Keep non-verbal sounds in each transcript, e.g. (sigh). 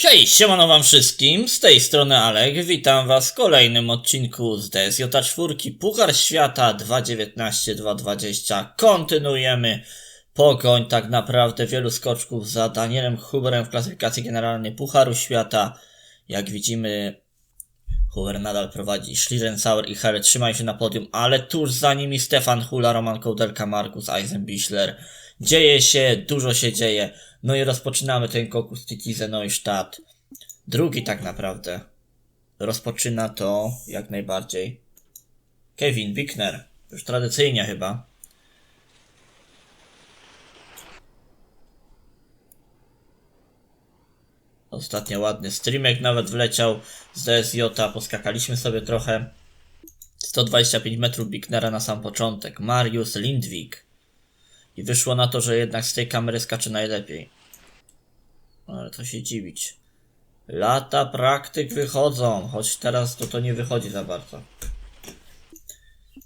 Hej, siemano wam wszystkim, z tej strony Alek, witam was w kolejnym odcinku z DSJ4 Puchar Świata 2.19-2.20. Kontynuujemy pogoń tak naprawdę wielu skoczków za Danielem Huberem w klasyfikacji generalnej Pucharu Świata. Jak widzimy, Huber nadal prowadzi, Schlierenzauer i Harry trzymają się na podium, ale tuż za nimi Stefan Hula, Roman Kołdelka, Markus Eisenbichler. Dzieje się, dużo się dzieje. No i rozpoczynamy ten konkurs Titize Neustadt. Drugi tak naprawdę. Rozpoczyna to jak najbardziej Kevin Bickner. Już tradycyjnie chyba. Ostatnio ładny streamek nawet wleciał z DSJ, poskakaliśmy sobie trochę. 125 metrów Bicknera na sam początek. Mariusz Lindwik. I wyszło na to, że jednak z tej kamery skacze najlepiej. Ale to się dziwić. Lata praktyk wychodzą, choć teraz to to nie wychodzi za bardzo.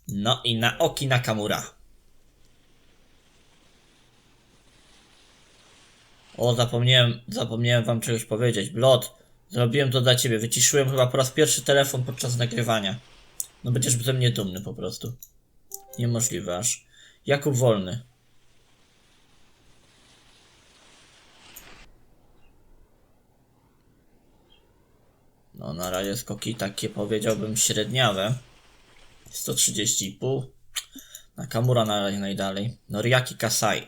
No i na oki Nakamura. O, zapomniałem, zapomniałem wam czegoś powiedzieć. Blot, zrobiłem to dla ciebie. Wyciszyłem chyba po raz pierwszy telefon podczas nagrywania. No będziesz ze mnie dumny po prostu. Niemożliwe aż. Jakub Wolny. No na razie skoki takie powiedziałbym średniawe. 130,5. Nakamura na razie najdalej. Noriaki Kasai.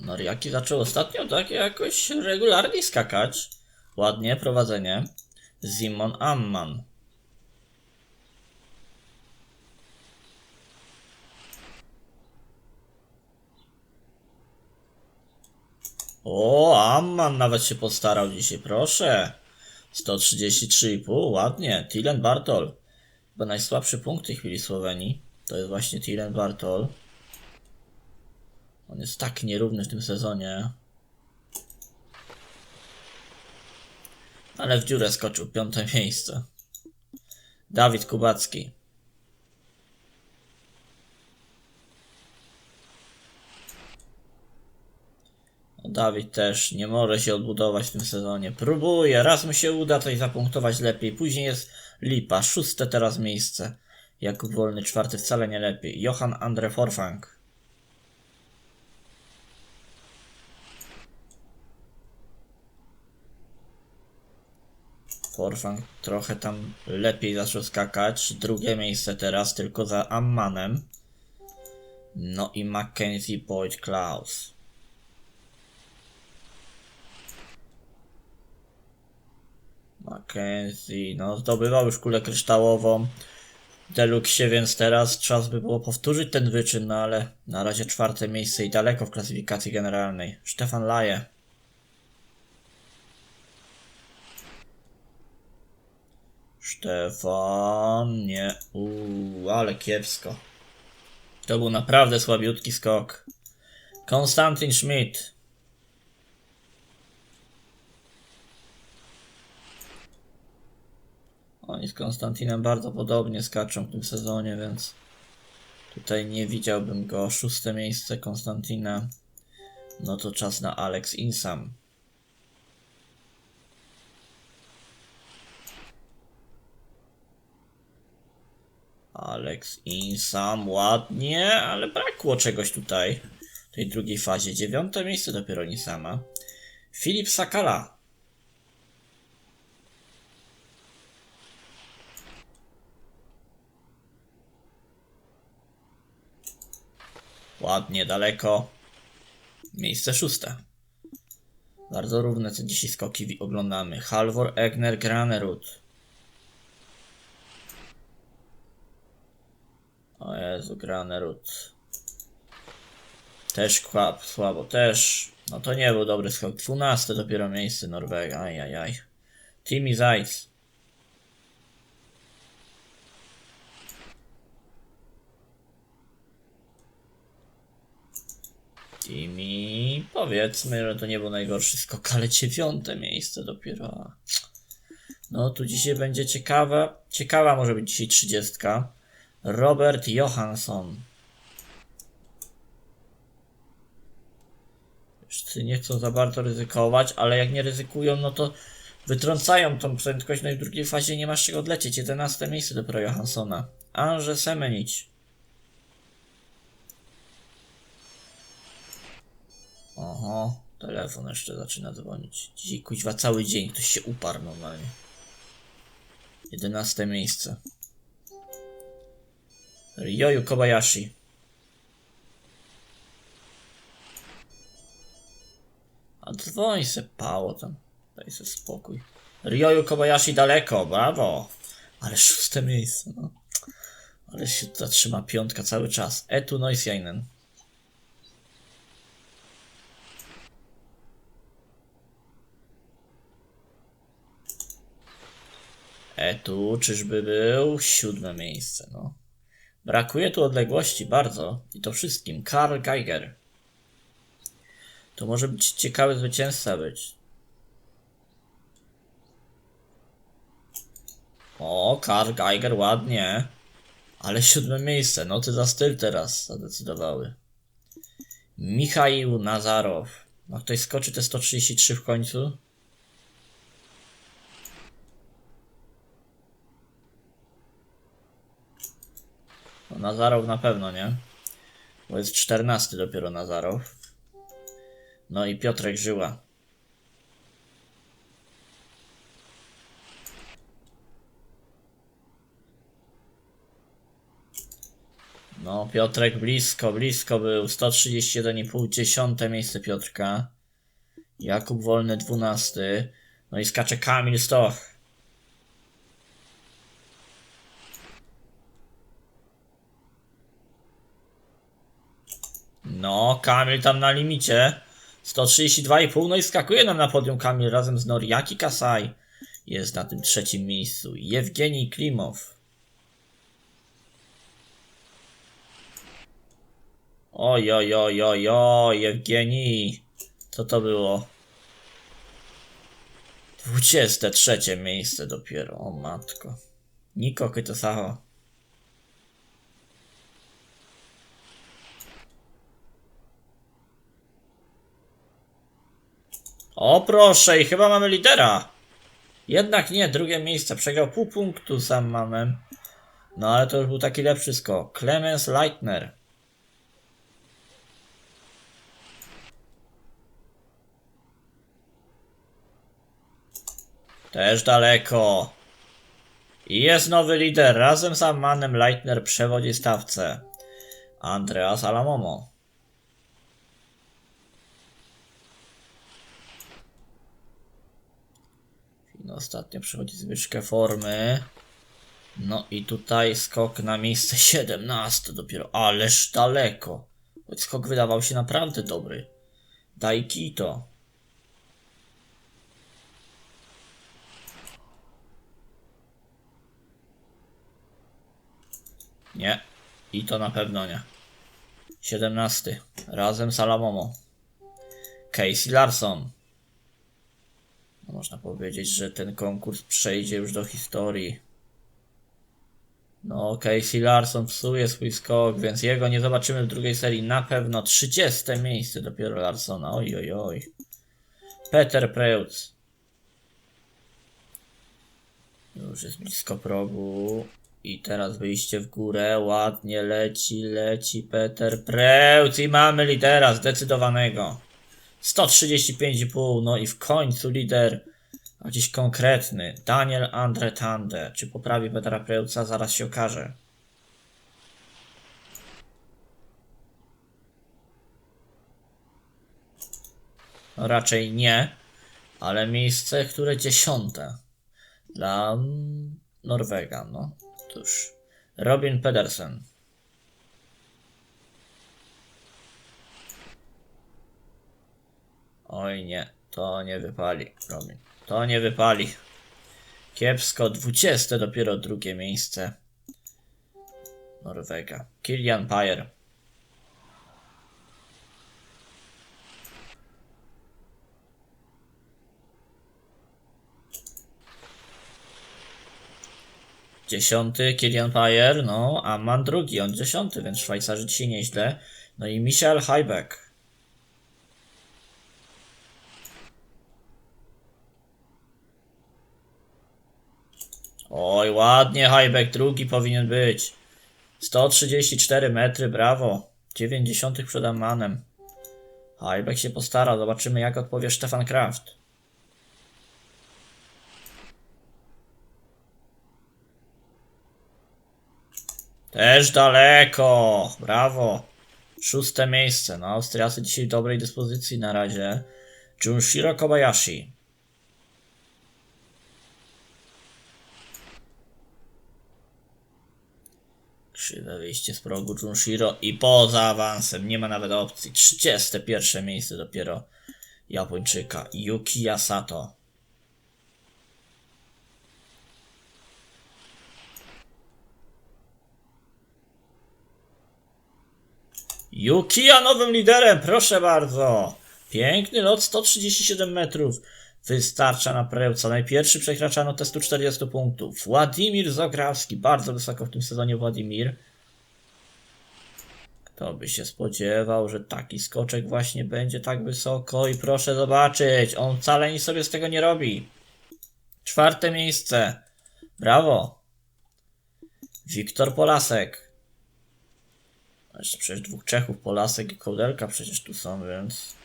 Noriaki zaczął ostatnio tak jakoś regularnie skakać. Ładnie prowadzenie. Simon Amman. O, Amman nawet się postarał dzisiaj, proszę. 133,5, ładnie. Tilen Bartol. Chyba najsłabszy punkt w tej chwili Słowenii. To jest właśnie Tilen Bartol. On jest tak nierówny w tym sezonie. Ale w dziurę skoczył, piąte miejsce. Dawid Kubacki. Dawid też nie może się odbudować w tym sezonie. Próbuje, raz mu się uda coś zapunktować lepiej. Później jest lipa, szóste teraz miejsce. Jakub Wolny, czwarty wcale nie lepiej. Johan Andre Forfang. Forfang trochę tam lepiej zaczął skakać. Drugie miejsce teraz tylko za Ammanem. No i Mackenzie Boyd Klaus. Mackenzie, no zdobywał już kulę kryształową w Deluxe, więc teraz czas by było powtórzyć ten wyczyn, no ale na razie czwarte miejsce i daleko w klasyfikacji generalnej. Stefan Laje. Stefan, nie, uuu, ale kiepsko. To był naprawdę słabiutki skok. Konstantin Schmidt. Oni z Konstantinem bardzo podobnie skaczą w tym sezonie, więc tutaj nie widziałbym go. Szóste miejsce Konstantina. No to czas na Alex Insam. Alex Insam, ładnie, ale brakło czegoś tutaj. W tej drugiej fazie. Dziewiąte miejsce dopiero Insama. Filip Sakala. Ładnie, daleko. Miejsce szóste. Bardzo równe te dzisiaj skoki oglądamy. Halvor Egner Granerud. O Jezu, Granerud. Też kłap, słabo, też. No to nie był dobry skok. 12 dopiero miejsce Norwega, ajajaj. Timmy Zajc. wszystkim i powiedzmy, że to nie był najgorszy skok, ale dziewiąte miejsce dopiero. No tu dzisiaj będzie ciekawe. Ciekawa może być dzisiaj trzydziestka. Robert Johansson. Wszyscy nie chcą za bardzo ryzykować, ale jak nie ryzykują, no to wytrącają tą prędkość, no i w drugiej fazie nie masz czego odlecieć. 11 miejsce dopiero Johanssona. Andrzej Semenić. Oho, telefon jeszcze zaczyna dzwonić. Dzisiaj kuźwa cały dzień ktoś się uparł normalnie. 11 miejsce. Ryoyu Kobayashi. A dzwoń se pało tam. Daj se spokój. Ryoyu Kobayashi daleko, brawo. Ale szóste miejsce, no. Ale się zatrzyma piątka cały czas. Etu Noisjainen. Etu, czyżby był siódme miejsce, no. Brakuje tu odległości bardzo i to wszystkim. Karl Geiger. To może być ciekawy zwycięzca być. O, Karl Geiger, ładnie. Ale siódme miejsce, no ty za styl teraz zadecydowały. Michał Nazarow. Ma ktoś skoczy te 133 w końcu? Nazarow na pewno nie. Bo jest 14 dopiero Nazarow. No i Piotrek Żyła. No, Piotrek blisko, blisko był. 131,5, dziesiąte miejsce Piotrka. Jakub Wolny 12. No i skacze Kamil Stoch. No, Kamil tam na limicie. 132,5, no i skakuje nam na podium Kamil razem z Noriaki Kasai. Jest na tym trzecim miejscu. Jewgenij Klimow. Oj, oj, oj, oj, oj, Jewgenij. Co to było? 23 miejsce dopiero, o matko. Niko Kytosawa. O proszę, i chyba mamy lidera. Jednak nie, drugie miejsce. Przegrał pół punktu sam mamem. No ale to już był taki lepszy skok. Clemens Leitner. Też daleko. I jest nowy lider. Razem z Ammanem Leitner przewodzi stawce. Andreas Alamomo. No, ostatnio przychodzi zwyżkę formy. No i tutaj skok na miejsce (laughs) 17 dopiero. Ależ daleko. Choć skok wydawał się naprawdę dobry. Daikito. Nie. I to na pewno nie. 17. Razem z Alamomo. Casey Larson. No, Można powiedzieć, że ten konkurs przejdzie już do historii. No, Casey Larson psuje swój skok, więc jego nie zobaczymy w drugiej serii. Na pewno 30 miejsce dopiero Larsona. Oj, oj, oj. Peter Preutz. Już jest blisko progu. I teraz wyjście w górę. Ładnie leci, leci Peter Preutz. I mamy lidera zdecydowanego. 135,5. No i w końcu lider. A dziś konkretny. Daniel Andre Tande. Czy poprawi Petra Preutza? Zaraz się okaże. No raczej nie. Ale miejsce, które dziesiąte. Dla mm, Norwega, no. Cóż. Robin Pedersen. Oj nie, to nie wypali, Robin. To nie wypali. Kiepsko, 20 dopiero drugie miejsce. Norwega. Kilian Pajer. Dziesiąty Kilian Pajer, no, a man drugi, on dziesiąty, więc Szwajcarzy dzisiaj nieźle. No i Michel Heibeck. Oj, ładnie, highback drugi powinien być. 134 metry, brawo. 90 przed Ammanem. Highback się postara, zobaczymy jak odpowie Stefan Kraft. Też daleko, brawo. Szóste miejsce, no Austriacy dzisiaj w dobrej dyspozycji na razie. Junshiro Kobayashi. Krzywe wyjście z progu Junshiro i poza awansem, nie ma nawet opcji. 31 miejsce dopiero Japończyka Yukiya Sato. Yukiya nowym liderem, proszę bardzo. Piękny lot, 137 metrów. Wystarcza na prełca. Najpierwszy przekraczano te 140 punktów. Władimir Zograwski, bardzo wysoko w tym sezonie Władimir. Kto by się spodziewał, że taki skoczek właśnie będzie tak wysoko i proszę zobaczyć, on wcale nic sobie z tego nie robi. Czwarte miejsce. Brawo. Wiktor Polasek. Przecież dwóch Czechów, Polasek i Kołdelka przecież tu są, więc...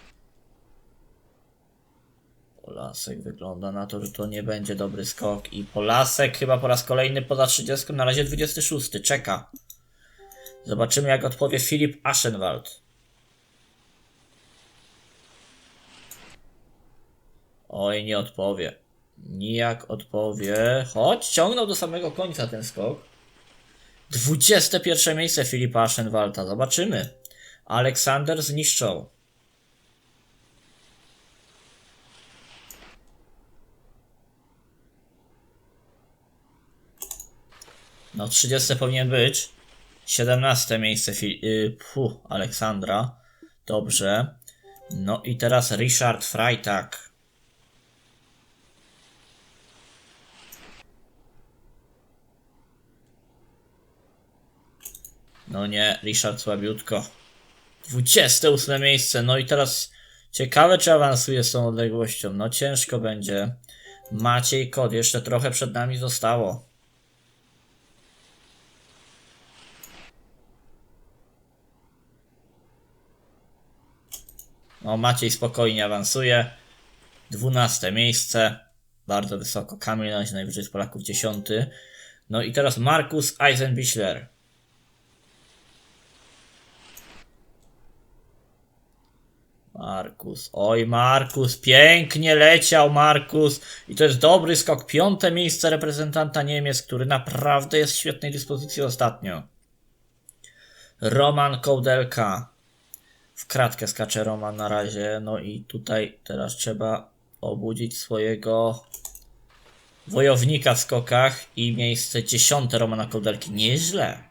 Polasek wygląda na to, że to nie będzie dobry skok i Polasek chyba po raz kolejny poza 30, na razie 26, czeka. Zobaczymy jak odpowie Filip Aschenwald. Oj, nie odpowie. Nijak odpowie. Choć ciągnął do samego końca ten skok. 21 miejsce Filipa Aschenwalda. Zobaczymy. Aleksander zniszczał. No 30 powinien być. 17 miejsce y, puh, Aleksandra. Dobrze. No i teraz Richard Freitag. No nie, Richard słabiutko. 28 miejsce. No i teraz ciekawe, czy awansuje z tą odległością. No ciężko będzie. Maciej Kot, jeszcze trochę przed nami zostało. No, Maciej spokojnie awansuje. 12 miejsce. Bardzo wysoko. Kamil razie najwyżej z Polaków 10. No i teraz Markus Eisenbichler. Markus, oj Markus, pięknie leciał Markus i to jest dobry skok, piąte miejsce reprezentanta Niemiec, który naprawdę jest w świetnej dyspozycji ostatnio. Roman Kołdelka, w kratkę skacze Roman na razie, no i tutaj teraz trzeba obudzić swojego wojownika w skokach i miejsce dziesiąte Romana Kołdelki, nieźle.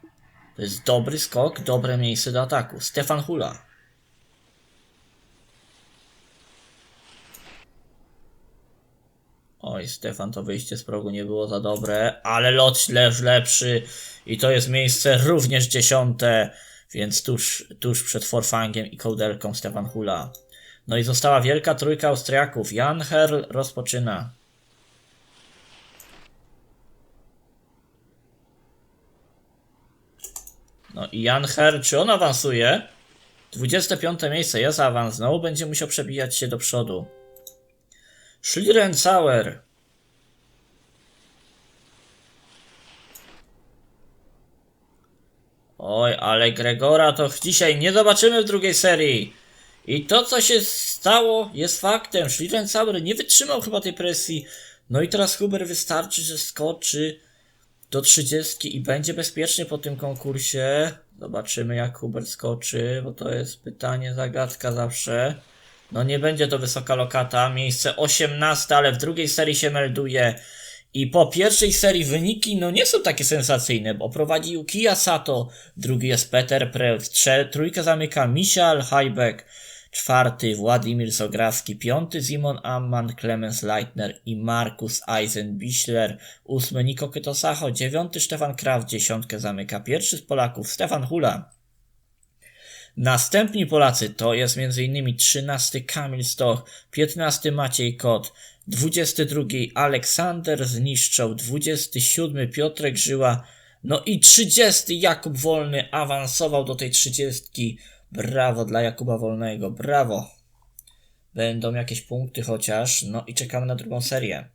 To jest dobry skok, dobre miejsce do ataku. Stefan Hula. Oj, Stefan, to wyjście z progu nie było za dobre, ale lot leż lepszy i to jest miejsce również dziesiąte, więc tuż, tuż przed Forfangiem i Kołdelką Stefan Hula. No i została wielka trójka Austriaków. Jan Herl rozpoczyna. No i Jan Herl, czy on awansuje? 25 miejsce, jest awans, znowu będzie musiał przebijać się do przodu. Schlierenzauer. Oj, ale Gregora to dzisiaj nie zobaczymy w drugiej serii. I to, co się stało, jest faktem. Schlierenzauer nie wytrzymał chyba tej presji. No i teraz Huber wystarczy, że skoczy do 30 i będzie bezpiecznie po tym konkursie. Zobaczymy, jak Huber skoczy, bo to jest pytanie, zagadka zawsze. No nie będzie to wysoka lokata, miejsce 18, ale w drugiej serii się melduje. I po pierwszej serii wyniki no nie są takie sensacyjne, bo prowadzi Yukiya Sato, drugi jest Peter Preutz, trze- trójkę zamyka Michael Heibeck, czwarty Władimir Zograwski, piąty Simon Amman, Clemens Leitner i Markus Eisenbichler, ósmy Niko Kytosacho, dziewiąty Stefan Kraft, dziesiątkę zamyka pierwszy z Polaków Stefan Hula. Następni Polacy to jest m.in. 13 Kamil Stoch, 15 Maciej Kot, 22 Aleksander zniszczał, 27 Piotrek Żyła, no i 30 Jakub Wolny awansował do tej 30. Brawo dla Jakuba Wolnego, brawo. Będą jakieś punkty chociaż, no i czekamy na drugą serię.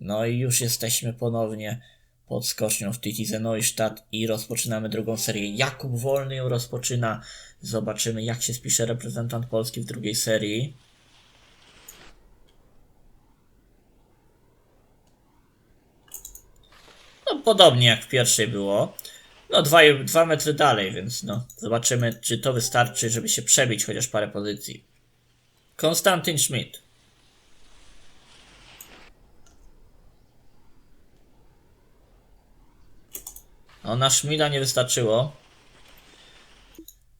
No i już jesteśmy ponownie pod skocznią w Titize Neustadt i rozpoczynamy drugą serię. Jakub Wolny ją rozpoczyna. Zobaczymy jak się spisze reprezentant Polski w drugiej serii. Podobnie jak w pierwszej było. No dwa, dwa metry dalej, więc no zobaczymy czy to wystarczy, żeby się przebić chociaż parę pozycji. Konstantin Schmidt. No na Schmida nie wystarczyło.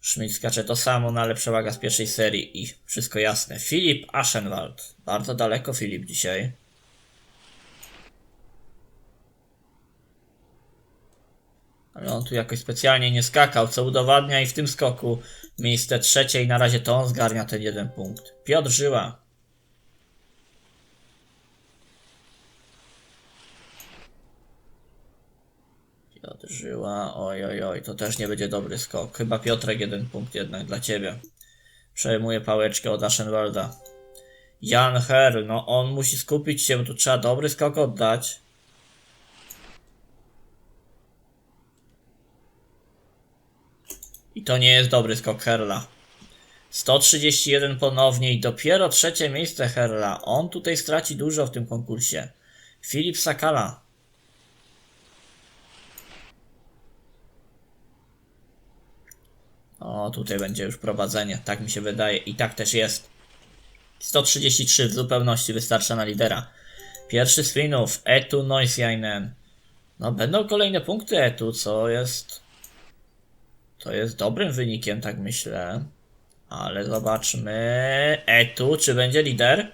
Schmidt skacze to samo, no ale przewaga z pierwszej serii i wszystko jasne. Filip Aschenwald. Bardzo daleko Filip dzisiaj. Ale on tu jakoś specjalnie nie skakał, co udowadnia i w tym skoku miejsce trzecie i na razie to on zgarnia ten jeden punkt. Piotr Żyła. Piotr Żyła, oj oj oj, to też nie będzie dobry skok. Chyba Piotrek jeden punkt jednak dla ciebie. Przejmuje pałeczkę od Aschenwalda. Jan Her, no on musi skupić się, bo tu trzeba dobry skok oddać. I to nie jest dobry skok Herla. 131 ponownie i dopiero trzecie miejsce Herla. On tutaj straci dużo w tym konkursie. Filip Sakala. O, tutaj będzie już prowadzenie, tak mi się wydaje. I tak też jest. 133 w zupełności wystarcza na lidera. Pierwszy sprinów, Etu Noisjainen. No, będą kolejne punkty Etu, co jest to jest dobrym wynikiem, tak myślę. Ale zobaczmy. Etu, czy będzie lider?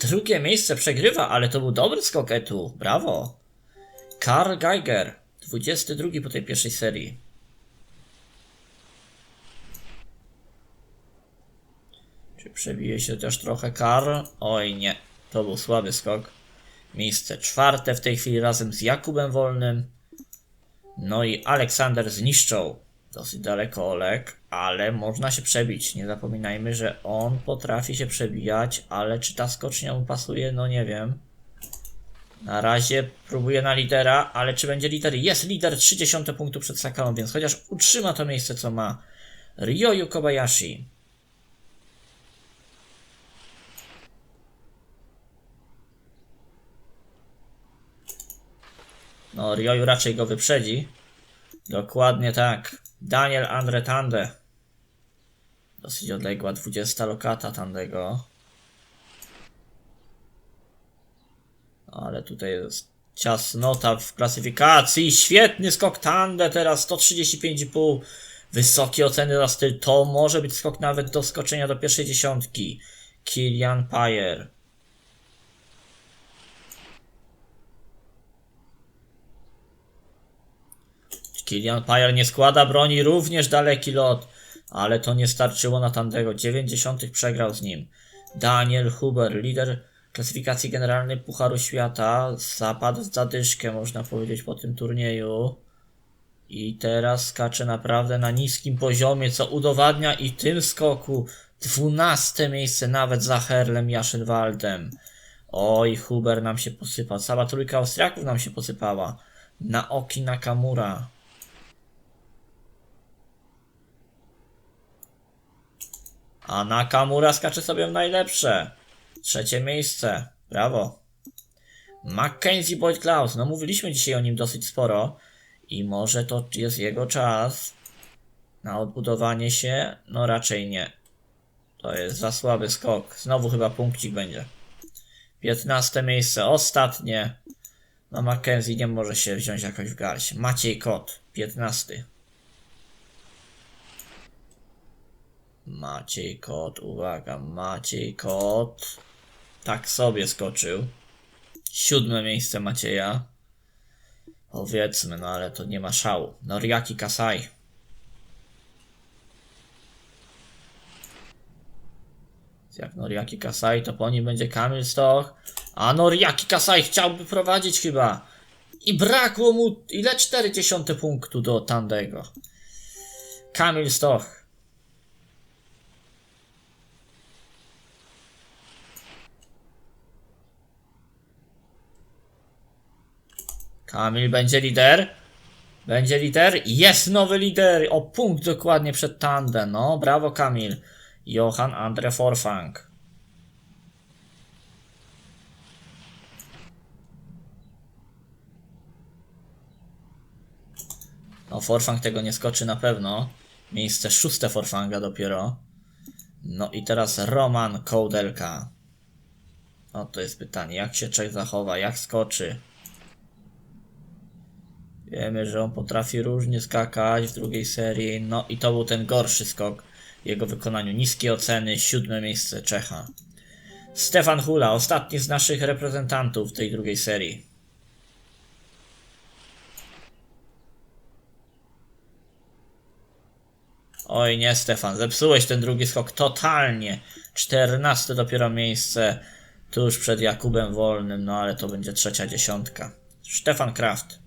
Drugie miejsce przegrywa, ale to był dobry skok Etu. Brawo. Karl Geiger. 22 po tej pierwszej serii. Czy przebije się też trochę Karl? Oj nie. To był słaby skok. Miejsce czwarte w tej chwili razem z Jakubem Wolnym. No i Aleksander zniszczą. Dosyć daleko Olek, ale można się przebić. Nie zapominajmy, że on potrafi się przebijać, ale czy ta skocznia mu pasuje? No nie wiem. Na razie próbuje na lidera, ale czy będzie lider? Jest lider 30 punktu przed Sakalą, więc chociaż utrzyma to miejsce, co ma Ryoyu Kobayashi. No, Ryoyu raczej go wyprzedzi. Dokładnie tak. Daniel Andre Tande. Dosyć odległa 20 lokata Tandego. Ale tutaj jest ciasnota w klasyfikacji. Świetny skok Tande teraz 135,5. Wysokie oceny za styl. To może być skok nawet do skoczenia do pierwszej dziesiątki. Kilian Payer. Kilian Payer nie składa broni, również daleki lot, ale to nie starczyło na Tandego. 90 przegrał z nim. Daniel Huber, lider klasyfikacji generalnej Pucharu Świata, zapadł w zadyszkę, można powiedzieć, po tym turnieju. I teraz skacze naprawdę na niskim poziomie, co udowadnia i tym skoku 12 miejsce nawet za Herlem Jaschenwaldem. Oj, Huber nam się posypał. Cała trójka Austriaków nam się posypała. Naoki Nakamura. A Nakamura skacze sobie w najlepsze. Trzecie miejsce. Brawo. Mackenzie Boyd Klaus. No mówiliśmy dzisiaj o nim dosyć sporo. I może to jest jego czas na odbudowanie się? No raczej nie. To jest za słaby skok. Znowu chyba punkcik będzie. 15 miejsce, ostatnie. No Mackenzie nie może się wziąć jakoś w garść. Maciej Kot, 15. Maciej Kot, uwaga, Maciej Kot. Tak sobie skoczył. Siódme miejsce Macieja. Powiedzmy, no ale to nie ma szału. Noriaki Kasai. Jak Noriaki Kasai, to po nim będzie Kamil Stoch. A Noriaki Kasai chciałby prowadzić chyba. I brakło mu ile? 40 punktu do Tandego. Kamil Stoch. Kamil będzie lider. Będzie lider. Jest nowy lider. O punkt dokładnie przed Tandem. No, brawo Kamil. Johan Andre Forfang. No, Forfang tego nie skoczy na pewno. Miejsce szóste Forfanga dopiero. No i teraz Roman Kołdelka. No to jest pytanie, jak się Czech zachowa, jak skoczy. Wiemy, że on potrafi różnie skakać w drugiej serii. No i to był ten gorszy skok w jego wykonaniu. Niskie oceny, siódme miejsce Czecha. Stefan Hula, ostatni z naszych reprezentantów tej drugiej serii. Oj nie Stefan, zepsułeś ten drugi skok totalnie. 14 dopiero miejsce tuż przed Jakubem Wolnym, no ale to będzie trzecia dziesiątka. Stefan Kraft.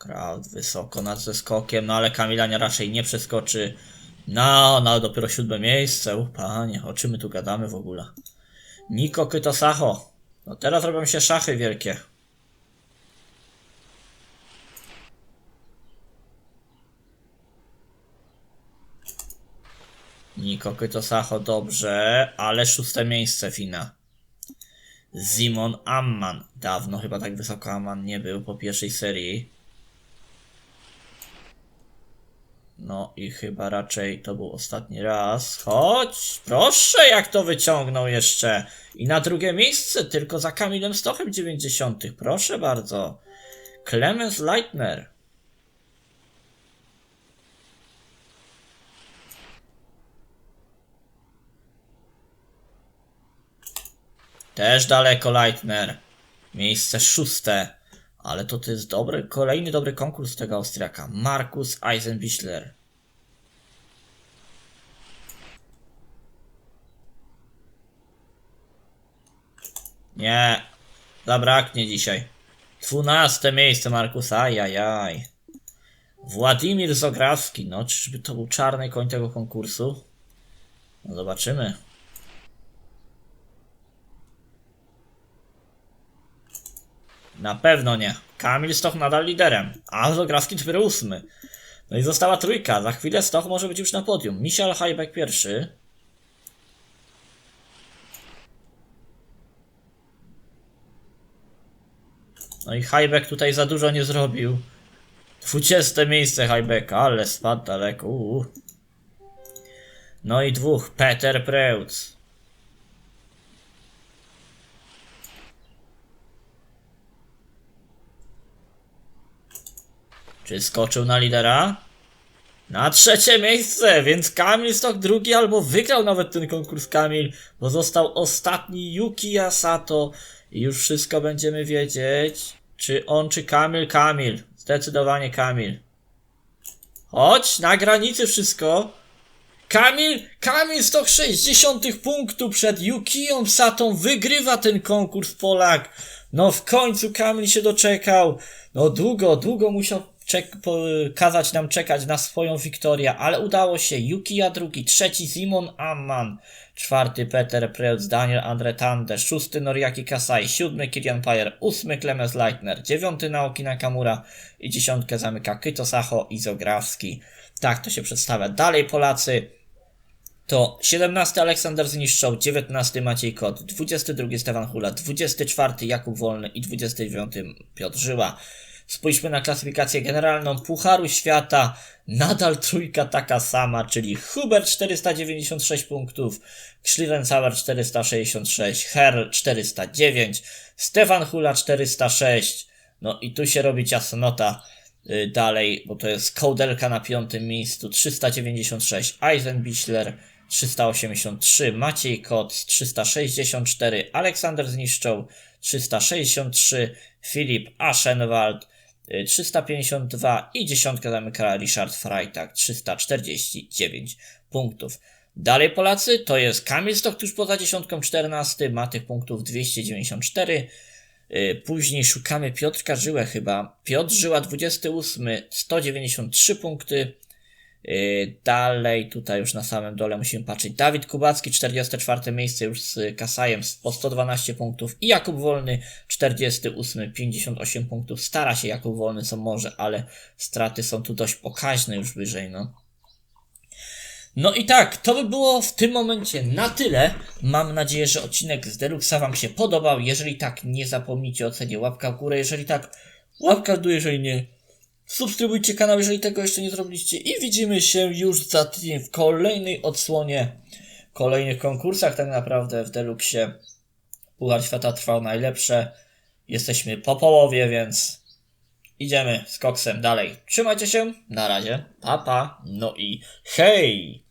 Kraft wysoko nad zeskokiem, no ale Kamilania raczej nie przeskoczy. No, no dopiero siódme miejsce. U panie, o czym my tu gadamy w ogóle? Niko Kytosacho. No teraz robią się szachy wielkie. Niko Kytosacho dobrze, ale szóste miejsce Fina. Simon Amman. Dawno chyba tak wysoko Amman nie był po pierwszej serii. No i chyba raczej to był ostatni raz. Chodź, proszę, jak to wyciągnął jeszcze. I na drugie miejsce, tylko za Kamilem Stochem 90. Proszę bardzo. Clemens Leitner. Też daleko Leitner. Miejsce szóste. Ale to, to jest dobry, kolejny dobry konkurs tego Austriaka. Markus Eisenbichler. Nie, zabraknie dzisiaj. Dwunaste miejsce Markusa, ajajaj. Władimir Zograwski, no czyżby to był czarny koń tego konkursu? No zobaczymy. Na pewno nie. Kamil Stoch nadal liderem, a Zograwski dopiero ósmy. No i została trójka. Za chwilę Stoch może być już na podium. Michal Hajbek pierwszy. No i Hajbek tutaj za dużo nie zrobił. 20 miejsce Hajbeka, ale spadł daleko. Uu. No i dwóch. Peter Preutz. Czy skoczył na lidera? Na trzecie miejsce, więc Kamil Stok drugi albo wygrał nawet ten konkurs Kamil, bo został ostatni Yuki Asato i już wszystko będziemy wiedzieć. Czy on, czy Kamil? Kamil. Zdecydowanie Kamil. Chodź, na granicy wszystko. Kamil, Kamil 160 punktów przed Yukią Satą wygrywa ten konkurs Polak. No w końcu Kamil się doczekał. No długo, długo musiał czek- kazać nam czekać na swoją wiktorię, ale udało się. Yukiya drugi, trzeci Simon Amman, czwarty Peter Preutz, Daniel Andretande, szósty Noriaki Kasai, siódmy Kilian Payer, ósmy Clemens Leitner, dziewiąty Naoki Nakamura i dziesiątkę zamyka Kyto Sacho i Zograwski. Tak to się przedstawia. Dalej Polacy to 17 Aleksander Zniszczał, 19 Maciej Kot, 22 Stefan Hula, 24 Jakub Wolny i 29 Piotr Żyła. Spójrzmy na klasyfikację generalną Pucharu Świata. Nadal trójka taka sama, czyli Hubert 496 punktów, Schlierenzauer 466, Herr 409, Stefan Hula 406. No i tu się robi ciasnota y, dalej, bo to jest Kołdelka na piątym miejscu 396, Eisenbichler 383, Maciej Kot 364, Aleksander Zniszczą 363, Filip Aschenwald 352 i dziesiątkę zamyka Richard Freitag 349 punktów. Dalej Polacy to jest Kamil Stok tuż poza dziesiątką 14, ma tych punktów 294. Y, Później szukamy Piotrka Żyłę chyba. Piotr Żyła 28, 193 punkty. Y, Dalej tutaj już na samym dole musimy patrzeć. Dawid Kubacki 44 miejsce już z Kasajem po 112 punktów i Jakub Wolny 48 58 punktów. Stara się Jakub Wolny co może, ale straty są tu dość pokaźne już wyżej no. No i tak, to by było w tym momencie na tyle. Mam nadzieję, że odcinek z Deluxa Wam się podobał. Jeżeli tak, nie zapomnijcie o ocenie łapka w górę. Jeżeli tak, łapka w dół, jeżeli nie, subskrybujcie kanał, jeżeli tego jeszcze nie zrobiliście. I widzimy się już za tydzień w kolejnej odsłonie, kolejnych konkursach. Tak naprawdę w Deluxie Puchar Świata trwał najlepsze. Jesteśmy po połowie, więc idziemy z koksem dalej. Trzymajcie się, na razie, pa pa, no i hej!